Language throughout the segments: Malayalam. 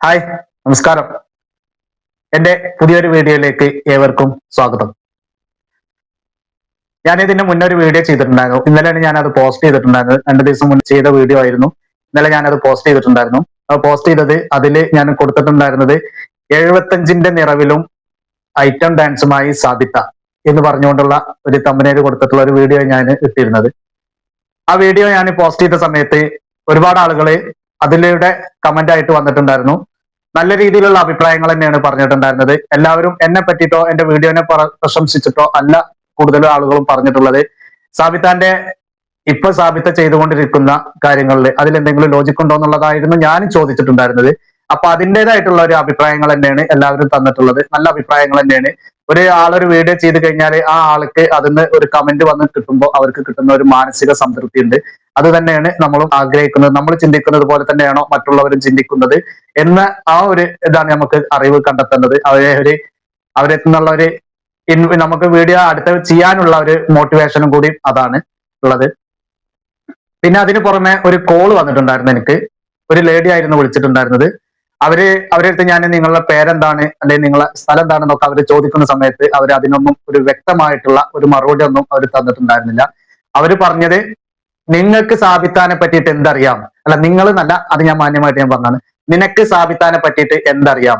ഹായ് നമസ്കാരം. എന്റെ പുതിയൊരു വീഡിയോയിലേക്ക് ഏവർക്കും സ്വാഗതം. ഞാൻ ഇതിന്റെ മുന്നേ ഒരു വീഡിയോ ചെയ്തിട്ടുണ്ടായിരുന്നു. ഇന്നലെയാണ് ഞാൻ അത് പോസ്റ്റ് ചെയ്തിട്ടുണ്ടായിരുന്നത്. രണ്ടു ദിവസം മുന്നേ ചെയ്ത വീഡിയോ ആയിരുന്നു. ഇന്നലെ ഞാൻ അത് പോസ്റ്റ് ചെയ്തിട്ടുണ്ടായിരുന്നു പോസ്റ്റ് ചെയ്തത് അതിൽ ഞാൻ കൊടുത്തിട്ടുണ്ടായിരുന്നത് എഴുപത്തഞ്ചിന്റെ നിറവിലും ഐറ്റം ഡാൻസുമായി സാധിത്ത എന്ന് പറഞ്ഞുകൊണ്ടുള്ള ഒരു തമ്പനേര് കൊടുത്തിട്ടുള്ള ഒരു വീഡിയോ ഞാൻ ഇട്ടിരുന്നത്. ആ വീഡിയോ ഞാൻ പോസ്റ്റ് ചെയ്ത സമയത്ത് ഒരുപാട് ആളുകൾ അതിലൂടെ കമന്റ് ആയിട്ട് വന്നിട്ടുണ്ടായിരുന്നു. നല്ല രീതിയിലുള്ള അഭിപ്രായങ്ങൾ തന്നെയാണ് പറഞ്ഞിട്ടുണ്ടായിരുന്നത്. എല്ലാവരും എന്നെ പറ്റിയിട്ടോ എന്റെ വീഡിയോനെ പ്രശംസിച്ചിട്ടോ അല്ല കൂടുതൽ ആളുകളും പറഞ്ഞിട്ടുള്ളത്. സാബിത്താന്റെ ഇപ്പൊ സാബിത്ത ചെയ്തുകൊണ്ടിരിക്കുന്ന കാര്യങ്ങളിൽ അതിൽ എന്തെങ്കിലും ലോജിക് ഉണ്ടോ എന്നുള്ളതായിരുന്നു ഞാൻ ചോദിച്ചിട്ടുണ്ടായിരുന്നത്. അപ്പൊ അതിന്റെതായിട്ടുള്ള ഒരു അഭിപ്രായങ്ങൾ തന്നെയാണ് എല്ലാവരും തന്നിട്ടുള്ളത്. നല്ല അഭിപ്രായങ്ങൾ തന്നെയാണ്. ഒരു ആളൊരു വീഡിയോ ചെയ്ത് കഴിഞ്ഞാൽ ആ ആൾക്ക് അതിന് ഒരു കമന്റ് വന്ന് കിട്ടുമ്പോൾ അവർക്ക് കിട്ടുന്ന ഒരു മാനസിക സംതൃപ്തി ഉണ്ട്. അത് തന്നെയാണ് നമ്മളും ആഗ്രഹിക്കുന്നത്. നമ്മൾ ചിന്തിക്കുന്നത് പോലെ തന്നെയാണോ മറ്റുള്ളവരും ചിന്തിക്കുന്നത് എന്ന ആ ഒരു ഇതാണ് നമുക്ക് അറിവ് കണ്ടെത്തേണ്ടത്. അവരെ ഒരു അവരെ നിന്നുള്ള ഒരു നമുക്ക് വീഡിയോ അടുത്ത ചെയ്യാനുള്ള ഒരു മോട്ടിവേഷനും കൂടി അതാണ് ഉള്ളത്. പിന്നെ അതിന് പുറമെ ഒരു കോൾ വന്നിട്ടുണ്ടായിരുന്നു എനിക്ക്. ഒരു ലേഡി ആയിരുന്നു വിളിച്ചിട്ടുണ്ടായിരുന്നത്. അവർ അവരെടുത്ത് ഞാൻ നിങ്ങളുടെ പേരെന്താണ് അല്ലെങ്കിൽ നിങ്ങളെ സ്ഥലം എന്താണെന്നൊക്കെ അവർ ചോദിക്കുന്ന സമയത്ത് അവർ അതിനൊന്നും ഒരു വ്യക്തമായിട്ടുള്ള ഒരു മറുപടി ഒന്നും അവർ തന്നിട്ടുണ്ടായിരുന്നില്ല. അവർ പറഞ്ഞത് നിങ്ങൾക്ക് സാബിത്താനെ പറ്റിയിട്ട് എന്തറിയാം? അല്ല നിങ്ങൾ നല്ല അത് ഞാൻ മാന്യമായിട്ട് ഞാൻ പറഞ്ഞാണ് നിനക്ക് സാബിത്താനെ പറ്റിയിട്ട് എന്തറിയാം?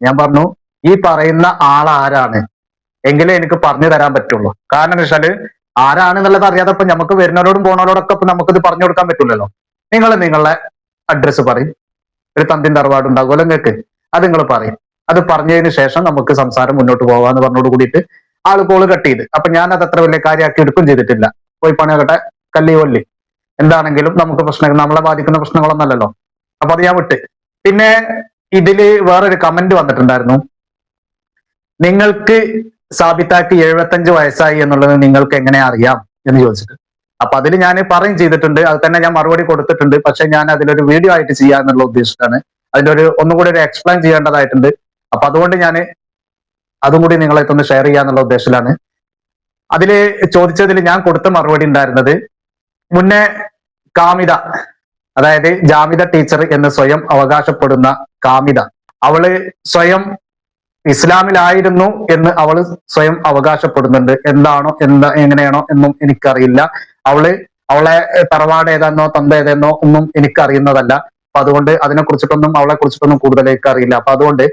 ഞാൻ പറഞ്ഞു ഈ പറയുന്ന ആൾ ആരാണ്? എങ്കിലേ എനിക്ക് പറഞ്ഞു തരാൻ പറ്റുള്ളൂ. കാരണം എന്താ വെച്ചാൽ ആരാണ് എന്നുള്ളത് അറിയാതെ ഇപ്പൊ നമുക്ക് വരുന്നവരോടും പോണവരോടൊക്കെ ഇപ്പൊ നമുക്കിത് പറഞ്ഞു കൊടുക്കാൻ പറ്റില്ലല്ലോ. നിങ്ങൾ നിങ്ങളുടെ അഡ്രസ്സ് പറയും. ഒരു തന്തിൻ തറവാട് ഉണ്ടാകുമല്ലോ നിങ്ങൾക്ക്? അത് നിങ്ങൾ പറയും. അത് പറഞ്ഞതിന് ശേഷം നമുക്ക് സംസാരം മുന്നോട്ട് പോകാന്ന് പറഞ്ഞോട് കൂടിയിട്ട് ആൾ കോൾ കട്ട് ചെയ്ത്. അപ്പൊ ഞാൻ അത് അത്ര വലിയ കാര്യമാക്കി എടുക്കും ചെയ്തിട്ടില്ല. പോയി പണിയാകട്ടെ കല്ലി കൊല്ലി എന്താണെങ്കിലും നമുക്ക് പ്രശ്നങ്ങൾ നമ്മളെ ബാധിക്കുന്ന പ്രശ്നങ്ങളൊന്നല്ലല്ലോ അപ്പൊ അത് ഞാൻ വിട്ട്. പിന്നെ ഇതിൽ വേറൊരു കമന്റ് വന്നിട്ടുണ്ടായിരുന്നു. നിങ്ങൾക്ക് സാബിത്താക്ക് എഴുപത്തഞ്ച് വയസ്സായി എന്നുള്ളത് നിങ്ങൾക്ക് എങ്ങനെ അറിയാം എന്ന് ചോദിച്ചിട്ട്. അപ്പൊ അതിൽ ഞാൻ പറയും ചെയ്തിട്ടുണ്ട്. അത് തന്നെ ഞാൻ മറുപടി കൊടുത്തിട്ടുണ്ട്. പക്ഷെ ഞാൻ അതിലൊരു വീഡിയോ ആയിട്ട് ചെയ്യാന്നുള്ള ഉദ്ദേശിച്ചാണ് അതിന്റെ ഒരു ഒന്നും കൂടി ഒരു എക്സ്പ്ലെയിൻ ചെയ്യേണ്ടതായിട്ടുണ്ട്. അപ്പൊ അതുകൊണ്ട് ഞാൻ അതും കൂടി നിങ്ങളെ ഒന്ന് ഷെയർ ചെയ്യാന്നുള്ള ഉദ്ദേശത്തിലാണ്. അതിൽ ചോദിച്ചതിൽ ഞാൻ കൊടുത്ത മറുപടി ഉണ്ടായിരുന്നത് മുന്നേ കാമിത അതായത് ജാമിത ടീച്ചർ എന്ന് സ്വയം അവകാശപ്പെടുന്ന കാമിത. അവൾ സ്വയം ഇസ്ലാമിലായിരുന്നു എന്ന് അവൾ സ്വയം അവകാശപ്പെടുന്നുണ്ട്. എന്താണോ എന്താ എങ്ങനെയാണോ എന്നും എനിക്കറിയില്ല. അവൾ അവളെ തറവാട് ഏതാണെന്നോ തന്ത ഏതെന്നോ ഒന്നും എനിക്ക് അറിയുന്നതല്ല അപ്പൊ അതുകൊണ്ട് അതിനെ കുറിച്ചിട്ടൊന്നും അവളെ കുറിച്ചിട്ടൊന്നും കൂടുതലേക്ക് അറിയില്ല അപ്പൊ അതുകൊണ്ട്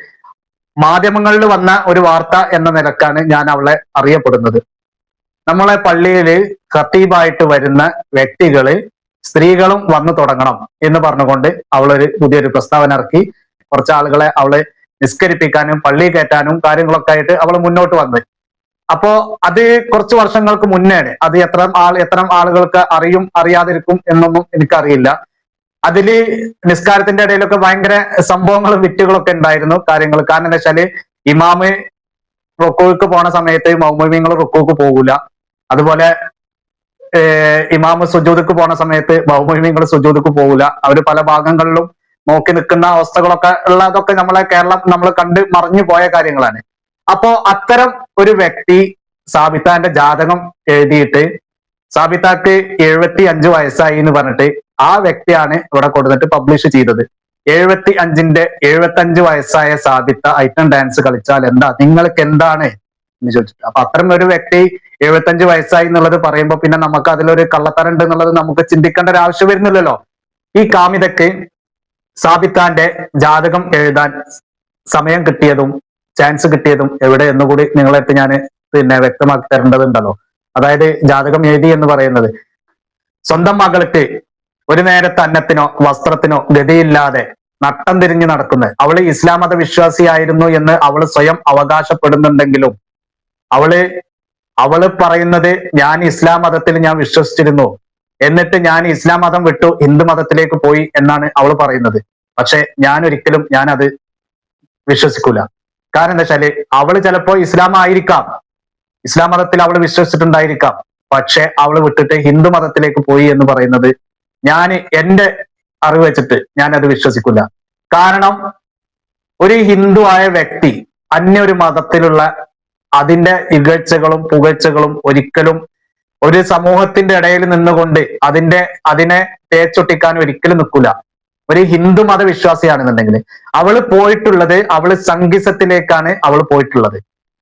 മാധ്യമങ്ങളിൽ വന്ന ഒരു വാർത്ത എന്ന നിലക്കാണ് ഞാൻ അവളെ അറിയപ്പെടുന്നത്. നമ്മളെ പള്ളിയിൽ ഖത്തീബായിട്ട് വരുന്ന വ്യക്തികൾ സ്ത്രീകളും വന്നു തുടങ്ങണം എന്ന് പറഞ്ഞുകൊണ്ട് അവളൊരു പുതിയൊരു പ്രസ്താവന ഇറക്കി. കുറച്ച് ആളുകളെ അവൾ നിസ്കരിപ്പിക്കാനും പള്ളി കയറ്റാനും കാര്യങ്ങളൊക്കെ ആയിട്ട് അവൾ മുന്നോട്ട് വന്ന്. അപ്പോ അത് കുറച്ച് വർഷങ്ങൾക്ക് മുന്നേണ്. അത് എത്ര ആൾ എത്ര ആളുകൾക്ക് അറിയും അറിയാതിരിക്കും എന്നൊന്നും എനിക്കറിയില്ല. അതിൽ നിസ്കാരത്തിന്റെ ഇടയിലൊക്കെ ഭയങ്കര സംഭവങ്ങളും വിറ്റുകളൊക്കെ ഉണ്ടായിരുന്നു കാര്യങ്ങൾ. കാരണം എന്താ വെച്ചാൽ ഇമാമ് റൊക്കോക്ക് പോണ സമയത്ത് മൗമിങ്ങൾ റൊക്കോക്ക് പോകൂല. അതുപോലെ ഇമാമ് സുജൂദക്ക് പോണ സമയത്ത് മൗമീങ്ങൾ സുജൂദക്ക് പോകൂല. അവർ പല ഭാഗങ്ങളിലും നോക്കി നിൽക്കുന്ന അവസ്ഥകളൊക്കെ ഉള്ളതൊക്കെ നമ്മളെ കേരളം നമ്മൾ കണ്ട് മറിഞ്ഞു പോയ കാര്യങ്ങളാണ്. അപ്പോ അത്തരം ഒരു വ്യക്തി സാബിത്താന്റെ ജാതകം എഴുതിയിട്ട് സാബിത്താക്ക് എഴുപത്തി അഞ്ച് വയസ്സായി എന്ന് പറഞ്ഞിട്ട് ആ വ്യക്തിയാണ് ഇവിടെ കൊടുത്തിട്ട് പബ്ലിഷ് ചെയ്തത്. എഴുപത്തി അഞ്ചിന്റെ എഴുപത്തി അഞ്ച് വയസ്സായ സാബിത്ത ഐറ്റം ഡാൻസ് കളിച്ചാൽ എന്താ? നിങ്ങൾക്ക് എന്താണ്? എന്ന് ചോദിച്ചിട്ട്. അപ്പൊ അത്തരം ഒരു വ്യക്തി എഴുപത്തഞ്ച് വയസ്സായി എന്നുള്ളത് പറയുമ്പോൾ പിന്നെ നമുക്ക് അതിലൊരു കള്ളത്തരം ഉണ്ട് എന്നുള്ളത് നമുക്ക് ചിന്തിക്കേണ്ട ഒരു ആവശ്യം വരുന്നില്ലല്ലോ. ഈ കാമിതക്ക് സാബിത്താന്റെ ജാതകം എഴുതാൻ സമയം കിട്ടിയതും ചാൻസ് കിട്ടിയതും എവിടെ എന്നുകൂടി നിങ്ങളെടുത്ത് ഞാൻ പിന്നെ വ്യക്തമാക്കി തരേണ്ടതുണ്ടല്ലോ. അതായത് ജാതകം എഴുതി എന്ന് പറയുന്നത് സ്വന്തം മകൾക്ക് ഒരു നേരത്തെ അന്നത്തിനോ വസ്ത്രത്തിനോ ഗതിയില്ലാതെ നട്ടം തിരിഞ്ഞു നടക്കുന്നത് അവൾ ഇസ്ലാം മത വിശ്വാസിയായിരുന്നു എന്ന് അവൾ സ്വയം അവകാശപ്പെടുന്നുണ്ടെങ്കിലും അവൾ അവൾ പറയുന്നത് ഞാൻ ഇസ്ലാം മതത്തിൽ ഞാൻ വിശ്വസിച്ചിരുന്നു. എന്നിട്ട് ഞാൻ ഇസ്ലാം മതം വിട്ടു ഹിന്ദു മതത്തിലേക്ക് പോയി എന്നാണ് അവൾ പറയുന്നത്. പക്ഷെ ഞാൻ ഒരിക്കലും ഞാൻ അത് വിശ്വസിക്കൂല. കാരണം എന്താ വെച്ചാൽ അവൾ ചിലപ്പോ ഇസ്ലാം ആയിരിക്കാം. ഇസ്ലാം മതത്തിൽ അവൾ വിശ്വസിച്ചിട്ടുണ്ടായിരിക്കാം. പക്ഷെ അവൾ വിട്ടിട്ട് ഹിന്ദു മതത്തിലേക്ക് പോയി എന്ന് പറയുന്നത് ഞാൻ എന്റെ അറിവ് വെച്ചിട്ട് ഞാൻ അത് വിശ്വസിക്കില്ല. കാരണം ഒരു ഹിന്ദു ആയ വ്യക്തി അന്യ ഒരു മതത്തിലുള്ള അതിന്റെ ഇകഴ്ചകളും പുകഴ്ചകളും ഒരിക്കലും ഒരു സമൂഹത്തിന്റെ ഇടയിൽ നിന്നുകൊണ്ട് അതിന്റെ അതിനെ തേച്ചൊട്ടിക്കാൻ ഒരിക്കലും നിൽക്കില്ല ഒരു ഹിന്ദു മത വിശ്വാസിയാണെന്നുണ്ടെങ്കിൽ അവൾ പോയിട്ടുള്ളത് അവൾ സംഗീസത്തിലേക്കാണ് അവൾ പോയിട്ടുള്ളത്.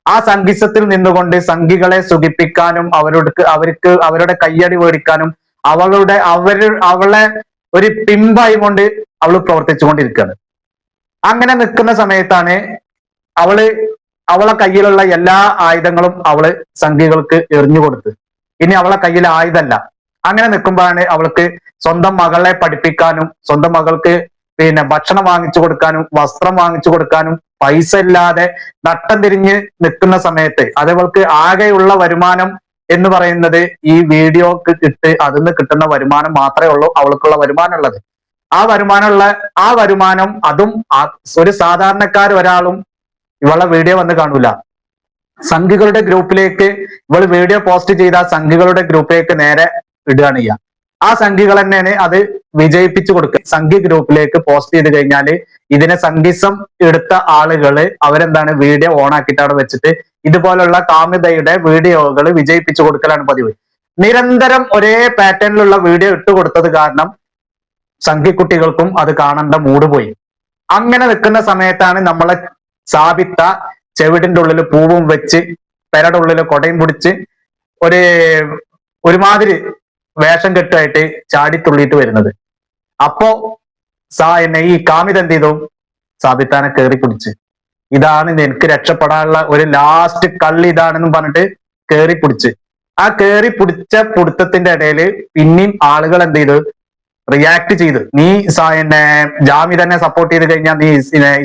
ആ സംഗീസത്തിൽ നിന്നുകൊണ്ട് സംഘികളെ സുഖിപ്പിക്കാനും അവരോട് അവർക്ക് അവരുടെ കയ്യടി മേടിക്കാനും അവളുടെ അവർ അവളെ ഒരു പിമ്പായി കൊണ്ട് അവൾ പ്രവർത്തിച്ചുകൊണ്ടിരിക്കുകയാണ്. അങ്ങനെ നിൽക്കുന്ന സമയത്താണ് അവൾ അവളെ കയ്യിലുള്ള എല്ലാ ആയുധങ്ങളും അവൾ സംഘികൾക്ക് എറിഞ്ഞു കൊടുത്ത് ഇനി അവളെ കയ്യിൽ ആയുധമല്ല. അങ്ങനെ നിൽക്കുമ്പോഴാണ് അവൾക്ക് സ്വന്തം മകളെ പഠിപ്പിക്കാനും സ്വന്തം മകൾക്ക് പിന്നെ ഭക്ഷണം വാങ്ങിച്ചു കൊടുക്കാനും വസ്ത്രം വാങ്ങിച്ചു കൊടുക്കാനും പൈസ ഇല്ലാതെ നട്ടം തിരിഞ്ഞ് നിൽക്കുന്ന സമയത്ത് അതവൾക്ക് ആകെയുള്ള വരുമാനം എന്ന് പറയുന്നത് ഈ വീഡിയോക്ക് ഇട്ട് അതിൽ നിന്ന് കിട്ടുന്ന വരുമാനം മാത്രമേ ഉള്ളൂ അവൾക്കുള്ള വരുമാനം ഉള്ളത്. ആ വരുമാനമുള്ള ആ വരുമാനം അതും ഒരു സാധാരണക്കാർ ഒരാളും ഇവളെ വീഡിയോ വന്ന് കാണൂല. സംഘികളുടെ ഗ്രൂപ്പിലേക്ക് ഇവൾ വീഡിയോ പോസ്റ്റ് ചെയ്ത സംഘികളുടെ ഗ്രൂപ്പിലേക്ക് നേരെ ഇടുകയാണ് ചെയ്യുക. ആ സംഘികൾ തന്നെയാണ് അത് വിജയിപ്പിച്ചു കൊടുക്കുക. സംഘി ഗ്രൂപ്പിലേക്ക് പോസ്റ്റ് ചെയ്ത് കഴിഞ്ഞാൽ ഇതിനെ സംഘിസം എടുത്ത ആളുകൾ അവരെന്താണ് വീഡിയോ ഓൺ ആക്കിയിട്ട് അവിടെ വെച്ചിട്ട് ഇതുപോലുള്ള കാമ്യതയുടെ വീഡിയോകൾ വിജയിപ്പിച്ചു കൊടുക്കലാണ് പതിവ്. നിരന്തരം ഒരേ പാറ്റേണിലുള്ള വീഡിയോ ഇട്ട് കൊടുത്തത് കാരണം സംഘിക്കുട്ടികൾക്കും അത് കാണേണ്ട മൂഡ് പോയി. അങ്ങനെ നിൽക്കുന്ന സമയത്താണ് നമ്മളെ സാബിത്ത ചെവിടിന്റെ ഉള്ളിൽ പൂവും വെച്ച് പെരടുള്ളിൽ കൊടയും പിടിച്ച് ഒരു ഒരുമാതിരി വേഷം കെട്ടായിട്ട് ചാടിത്തുള്ളിയിട്ട് വരുന്നത്. അപ്പോ സാ എന്നെ ഈ കാമിത എന്ത് ചെയ്തു? സാബിത്താനെ കയറി പിടിച്ച്. ഇതാണ് എനിക്ക് രക്ഷപ്പെടാനുള്ള ഒരു ലാസ്റ്റ് കള്ളി ഇതാണെന്നും പറഞ്ഞിട്ട് കയറി പിടിച്ച്. ആ കയറി പിടിച്ച പിടുത്തത്തിന്റെ ഇടയിൽ പിന്നെയും ആളുകൾ എന്ത് ചെയ്തു? റിയാക്ട് ചെയ്ത്. നീ എന്നെ ജാമി തന്നെ സപ്പോർട്ട് ചെയ്ത് കഴിഞ്ഞാൽ നീ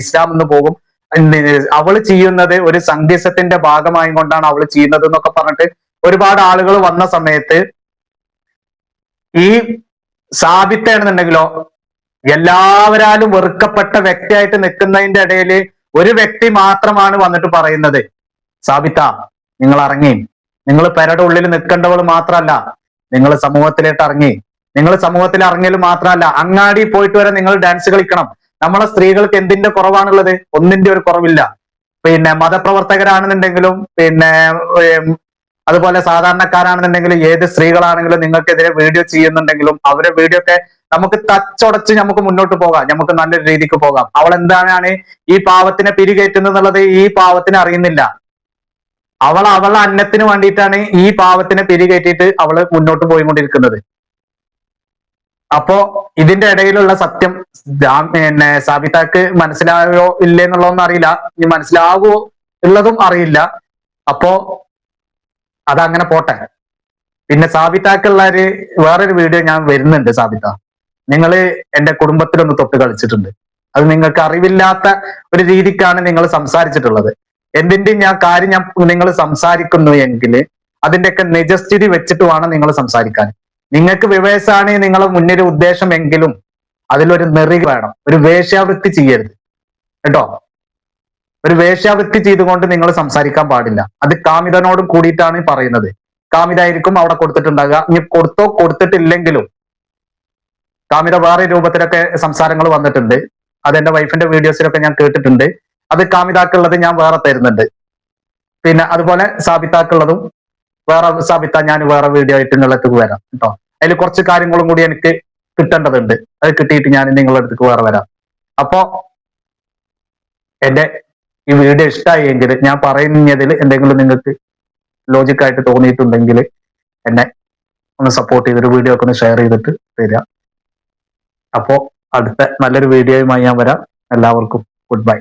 ഇസ്ലാം എന്ന് പോകും. അവൾ ചെയ്യുന്നത് ഒരു സംഘീസത്തിന്റെ ഭാഗമായി കൊണ്ടാണ് അവൾ ചെയ്യുന്നത് എന്നൊക്കെ പറഞ്ഞിട്ട് ഒരുപാട് ആളുകൾ വന്ന സമയത്ത് ഈ സാബിത്താണെന്നുണ്ടെങ്കിലോ എല്ലാവരാലും വെറുക്കപ്പെട്ട വ്യക്തിയായിട്ട് നിൽക്കുന്നതിന്റെ ഇടയിൽ ഒരു വ്യക്തി മാത്രമാണ് വന്നിട്ട് പറയുന്നത് സാബിത്ത നിങ്ങൾ ഇറങ്ങി. നിങ്ങൾ പെരയുടെ ഉള്ളിൽ നിൽക്കേണ്ടവൾ മാത്രമല്ല. നിങ്ങൾ സമൂഹത്തിലേക്ക് ഇറങ്ങി. നിങ്ങൾ സമൂഹത്തിൽ ഇറങ്ങിയത് മാത്രമല്ല. അങ്ങാടി പോയിട്ട് വരെ നിങ്ങൾ ഡാൻസ് കളിക്കണം. നമ്മളെ സ്ത്രീകൾക്ക് എന്തിന്റെ കുറവാണുള്ളത്? ഒന്നിന്റെ ഒരു കുറവില്ല. പിന്നെ മതപ്രവർത്തകരാണെന്നുണ്ടെങ്കിലും പിന്നെ അതുപോലെ സാധാരണക്കാരാണെന്നുണ്ടെങ്കിലും ഏത് സ്ത്രീകളാണെങ്കിലും നിങ്ങൾക്കെതിരെ വീഡിയോ ചെയ്യുന്നുണ്ടെങ്കിലും അവരെ വീഡിയോ ഒക്കെ നമുക്ക് തച്ചൊടച്ച് നമുക്ക് മുന്നോട്ട് പോകാം. നമുക്ക് നല്ലൊരു രീതിക്ക് പോകാം. അവൾ എന്താണ് ഈ പാവത്തിനെ പിരികേറ്റുന്നത് എന്നുള്ളത് ഈ പാവത്തിന് അറിയുന്നില്ല. അവൾ അവളെ അന്നത്തിന് വേണ്ടിയിട്ടാണ് ഈ പാവത്തിനെ പിരികേറ്റിയിട്ട് അവൾ മുന്നോട്ട് പോയിക്കൊണ്ടിരിക്കുന്നത്. അപ്പോ ഇതിന്റെ ഇടയിലുള്ള സത്യം പിന്നെ സാബിതാക്ക് മനസ്സിലായോ ഇല്ലേ എന്നുള്ളതൊന്നും അറിയില്ല. ഇനി മനസ്സിലാകുമോ ഉള്ളതും അറിയില്ല. അപ്പോ അതങ്ങനെ പോട്ടെ. പിന്നെ സാബിതാക്കുള്ള ഒരു വേറൊരു വീഡിയോ ഞാൻ വരുന്നുണ്ട് സാബിത്ത. നിങ്ങൾ എന്റെ കുടുംബത്തിലൊന്ന് തൊട്ട് കളിച്ചിട്ടുണ്ട്. അത് നിങ്ങൾക്ക് അറിവില്ലാത്ത ഒരു രീതിക്കാണ് നിങ്ങൾ സംസാരിച്ചിട്ടുള്ളത്. എന്തിന്റെയും ഞാൻ കാര്യം ഞാൻ നിങ്ങൾ സംസാരിക്കുന്നു എങ്കിൽ അതിന്റെയൊക്കെ നിജസ്ഥിതി വെച്ചിട്ട് വേണം നിങ്ങൾ സംസാരിക്കാൻ. നിങ്ങൾക്ക് വിവേസാണ് നിങ്ങളെ മുന്നൊരു ഉദ്ദേശം എങ്കിലും അതിലൊരു നെറി വേണം. ഒരു വേശ്യാവൃത്തി ചെയ്യരുത്. കേട്ടോ? ഒരു വേശ്യാവൃത്തി ചെയ്തുകൊണ്ട് നിങ്ങൾ സംസാരിക്കാൻ പാടില്ല. അത് കാമിതനോടും കൂടിയിട്ടാണ് പറയുന്നത്. കാമിതായിരിക്കും അവിടെ കൊടുത്തിട്ടുണ്ടാകുക ഇനി കൊടുത്തോ കൊടുത്തിട്ടില്ലെങ്കിലും കാമിത വേറെ രൂപത്തിലൊക്കെ സംസാരങ്ങൾ വന്നിട്ടുണ്ട്. അത് എന്റെ വൈഫിന്റെ വീഡിയോസിലൊക്കെ ഞാൻ കേട്ടിട്ടുണ്ട്. അത് കാമിതാക്കുള്ളത് ഞാൻ വേറെ തരുന്നുണ്ട്. പിന്നെ അതുപോലെ സാബിത്താക്കുള്ളതും വേറെ സാബിത്ത ഞാൻ വേറെ വീഡിയോ ആയിട്ട് നിങ്ങളുടെ അടുത്തേക്ക് വരാം കേട്ടോ. അതിൽ കുറച്ച് കാര്യങ്ങളും കൂടി എനിക്ക് കിട്ടേണ്ടതുണ്ട്. അത് കിട്ടിയിട്ട് ഞാൻ നിങ്ങളുടെ അടുത്തേക്ക് വേറെ വരാം. അപ്പോ എന്റെ ഈ വീഡിയോ ഇഷ്ടമായി എങ്കിൽ ഞാൻ പറയുന്നതിൽ എന്തെങ്കിലും നിങ്ങൾക്ക് ലോജിക്കായിട്ട് തോന്നിയിട്ടുണ്ടെങ്കിൽ എന്നെ ഒന്ന് സപ്പോർട്ട് ചെയ്തൊരു വീഡിയോ ഒക്കെ ഒന്ന് ഷെയർ ചെയ്തിട്ട് തരിക. അപ്പോൾ അടുത്ത നല്ലൊരു വീഡിയോയുമായി ഞാൻ വരാം. എല്ലാവർക്കും ഗുഡ് ബൈ